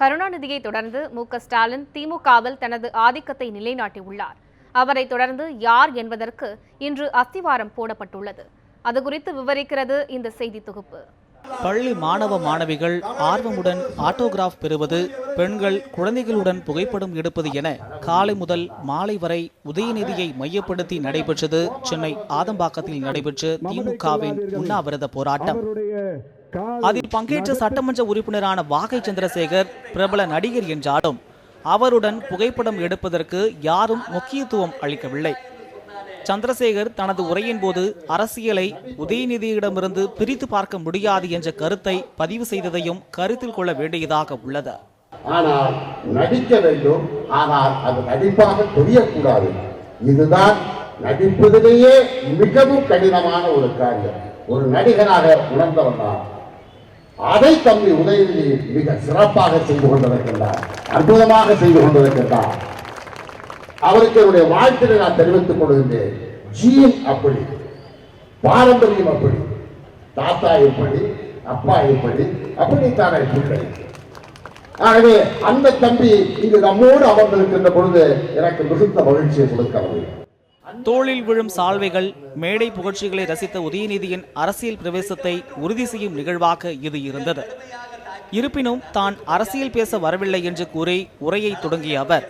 கருணாநிதியை தொடர்ந்து மு. க. ஸ்டாலின் திமுகவில் தனது ஆதிக்கத்தை நிலைநாட்டியுள்ளார். அவரை தொடர்ந்து யார் என்பதற்கு இன்று அஸ்திவாரம் போடப்பட்டுள்ளது. அது குறித்து விவரிக்கிறது இந்த செய்தி தொகுப்பு. பள்ளி மாணவ மாணவிகள் ஆர்வமுடன் ஆட்டோகிராஃப் பெறுவது பெண்கள் குழந்தைகளுடன் புகைப்படம் எடுப்பது என காலை முதல் மாலை வரை உதயநிதியை மையப்படுத்தி நடைபெற்றது சென்னை ஆதம்பாக்கத்தில் நடைபெற்ற திமுகவின் உண்ணாவிரத போராட்டம். அதில் பங்கேற்ற சட்டமன்ற உறுப்பினரான வாகை சந்திரசேகர் பிரபல நடிகர் என்றாலும் அவருடன் புகைப்படம் எடுப்பதற்கு யாரும் முக்கியத்துவம் அளிக்கவில்லை. சந்திரசேகர் தனது உரையின் போது அரசியலை உதயநிதியிடமிருந்து பிரித்து பார்க்க முடியாது என்ற கருத்தை பதிவு செய்ததையும் கருத்தில் கொள்ள வேண்டியதாக உள்ளது. ஆனால் நடிக்க வேண்டும் ஆனால் அது நடிப்பாக தெரியக்கூடாது. இதுதான் நடிப்பதிலேயே மிகவும் கடினமான ஒரு காரியம். ஒரு நடிகனாக உணர்ந்தவன் தான் அதை தம்பி உதயநிதி மிக சிறப்பாக செய்து கொண்டிருக்கின்றார் அற்புதமாக செய்து கொண்டிருக்கின்றார். அவருக்கு என்னுடைய வாழ்த்தினை நான் தெரிவித்துக் கொள்கின்றேன். ஜீன் அப்படி பாரம்பரியம் அப்படி தாத்தா எப்படி அப்பா எப்படி அப்படித்தானே பிள்ளை. ஆகவே அந்த தம்பி இங்கு நம்மோடு அமர்ந்திருக்கின்ற பொழுது எனக்கு மிகுந்த மகிழ்ச்சியை கொடுக்கிறது தோளில் விழும் சால்வைகள் மேடை புகழ்ச்சிகளை ரசித்த உதயநிதியின் அரசியல் பிரவேசத்தை உறுதி செய்யும் நிகழ்வாக இது இருந்தது. இருப்பினும் தான் அரசியல் பேச வரவில்லை என்று கூறி உரையை தொடங்கிய அவர்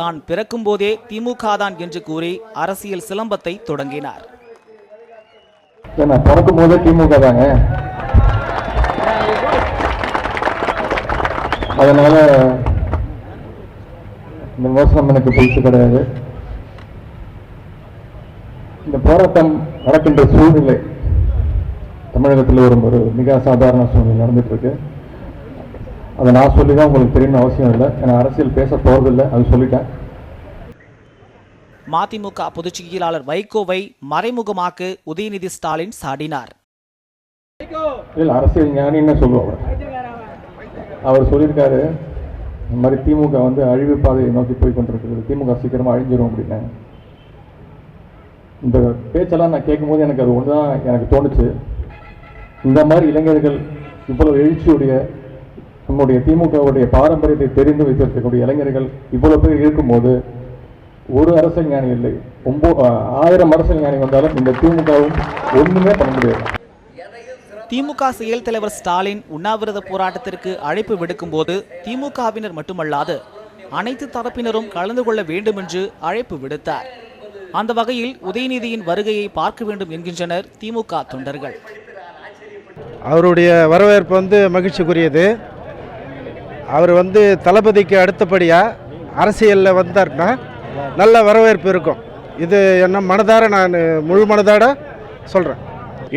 தான் பிறக்கும்போதே திமுக தான் என்று கூறி அரசியல் சிலம்பத்தை தொடங்கினார். நான் பிறக்கும் போதே திமுக தாங்க அதனால இந்த மோசம் எனக்கு புதுசு கிடையாது. போராட்டம் நடக்கின்ற சூழ்நிலை தமிழகத்தில் ஒரு ஒரு மிக அசாதாரண சூழ்நிலை நடந்துட்டு இருக்கு அதை நான் சொல்லி தான் உங்களுக்கு தெரியணும்னு அவசியம் இல்லை. ஏன்னா அரசியல் பேச போறதில்லை. அது சொல்லிட்டேன். மதிமுக பொதுச் செயலாளர் வைகோவை மறைமுகமாக்க உதயநிதி ஸ்டாலின் சாடினார். இல்லை அரசியல் ஞானின்னு சொல்லுவாங்க. அவர் சொல்லியிருக்காரு இந்த மாதிரி திமுக வந்து அழிவு பாதையை நோக்கி போய் கொண்டிருக்கிறது திமுக சீக்கிரமா அழிஞ்சிரும் அப்படின்னு. இந்த பேச்செல்லாம் நான் கேட்கும்போது எனக்கு அது ஒன்று தான் எனக்கு தோணுச்சு. இந்த மாதிரி இளைஞர்கள் இவ்வளவு எழுச்சியுடைய நம்முடைய திமுகவுடைய பாரம்பரியத்தை தெரிந்து வைத்திருக்கக்கூடிய இளைஞர்கள் இவ்வளவு பேர் இருக்கும்போது ஒரு அரசியல் ஞானி இல்லை. ஒம்போ ஆயிரம் அரசியல் ஞானி வந்தாலும் இந்த திமுகவும் ஒன்றுமே பண்ண முடியாது. திமுக செயல் தலைவர் ஸ்டாலின் உண்ணாவிரத போராட்டத்திற்கு அழைப்பு விடுக்கும்போது திமுகவினர் மட்டுமல்லாது அனைத்து தரப்பினரும் கலந்து கொள்ள வேண்டும் என்று அழைப்பு விடுத்தார். அந்த வகையில் உதயநிதியின் வருகையை பார்க்க வேண்டும் என்கின்றனர் திமுக தொண்டர்கள். அவருடைய வரவேற்பு வந்து மகிழ்ச்சிக்குரியது. அவர் வந்து தளபதிக்கு அடுத்தபடியாக அரசியலில் வந்தார்னா நல்ல வரவேற்பு இருக்கும். இது என்ன மனதார நான் முழு மனதார சொல்கிறேன்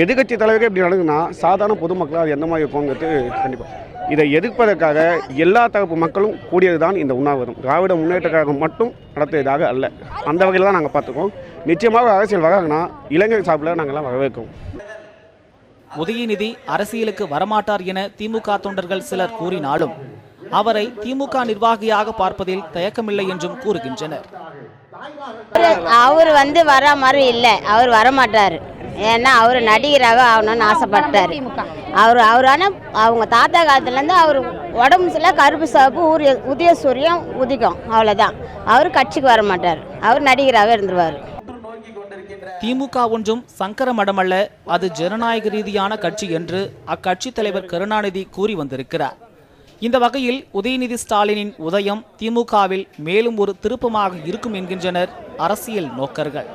எதிர்கட்சி தலைவர்கள் இப்படி நடக்குன்னா சாதாரண பொதுமக்கள் அது எந்த மாதிரி இருப்போங்கிறது கண்டிப்பாக இதை எதிர்ப்பதற்காக எல்லா தரப்பு மக்களும் கூடியது தான் இந்த உண்ணாவிரதம். திராவிட முன்னேற்ற கழகம் மட்டும் நடத்தியதாக அல்ல. அந்த வகையில் தான் நாங்கள் பார்த்துக்கோம் நிச்சயமாக அரசியல் வராங்கன்னா இளைஞர் சார்பில் நாங்கள்லாம் வரவேற்கிறோம். உதயநிதி அரசியலுக்கு வரமாட்டார் என திமுக தொண்டர்கள் சிலர் கூறினாலும் அவரை திமுக நிர்வாகியாக பார்ப்பதில் தயக்கமில்லை என்றும் கூறுகின்றனர். அவர் வந்து வர மாதிரி இல்லை. அவர் வரமாட்டார். ஏன்னா அவர் நடிகராக ஆகணும்னு ஆசைப்பட்டார். அவர் அவரான அவங்க தாத்தா காலத்துலேருந்து அவர் உடம்பு சில கருப்பு சாப்பு ஊரிய உதய சூரியம் உதிக்கும் அவ்வளோதான் அவர் கட்சிக்கு வர மாட்டார். அவர் நடிகராகவே இருந்துருவார். திமுக ஒன்றும் சங்கர மடமல்ல அது ஜனநாயக ரீதியான கட்சி என்று அக்கட்சி தலைவர் கருணாநிதி கூறி வந்திருக்கிறார். இந்த வகையில் உதயநிதி ஸ்டாலினின் உதயம் திமுகவில் மேலும் ஒரு திருப்பமாக இருக்கும் என்கின்றனர் அரசியல் நோக்கர்கள்.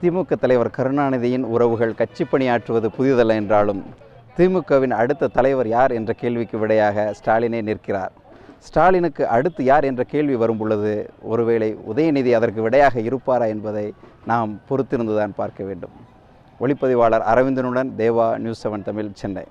திமுக தலைவர் கருணாநிதியின் உறவுகள் கட்சி பணியாற்றுவது புதிதல்ல என்றாலும் திமுகவின் அடுத்த தலைவர் யார் என்ற கேள்விக்கு விடையாக ஸ்டாலினே நிற்கிறார். ஸ்டாலினுக்கு அடுத்து யார் என்ற கேள்வி வரும் பொழுது ஒருவேளை உதயநிதி அதற்கு விடையாக இருப்பாரா என்பதை நாம் பொறுத்திருந்துதான் பார்க்க வேண்டும். ஒளிப்பதிவாளர் அரவிந்தனுடன் தேவா நியூஸ் செவன் தமிழ் சென்னை.